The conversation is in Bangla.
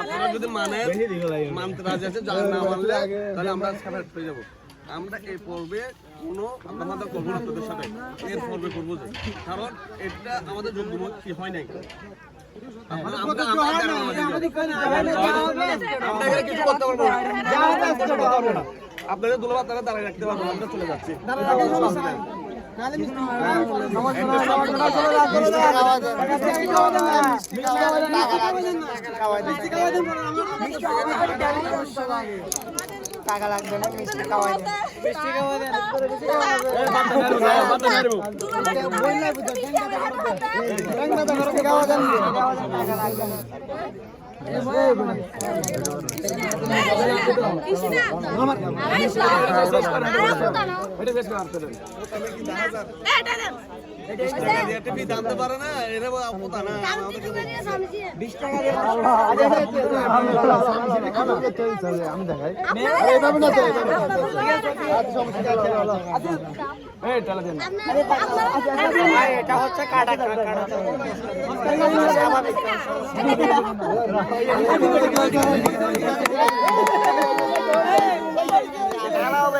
আপনারা যদি মানে মানতে রাজি আছে যা না মানলে তাহলে আমরা সেপারেট হয়ে যাব আমরা এই পর্বে কোনো মাথা করব না তোদের সাথে এর পর্বে করব যে কারণ এটা আমাদের যোগ্য কি হয় নাই? আমরা- আমরা- আমরা- আমরা এখানে কিছু করতে পারব না। আপনাদের দুলাভাই তারা দাঁড়ায় রাখতে পারব আমরা চলে যাচ্ছি টাকা লাগবে না মিষ্টি খাওয়াই মিষ্টি খাওয়াই টাকা লাগবে না এটা পারে না। এরা বিশ টাকা দিয়ে এটা হচ্ছে কাটা কাটা মিষ্টি মুখ ভাই একটু খাওয়াই দেন মিষ্টি মুখ হয়েছে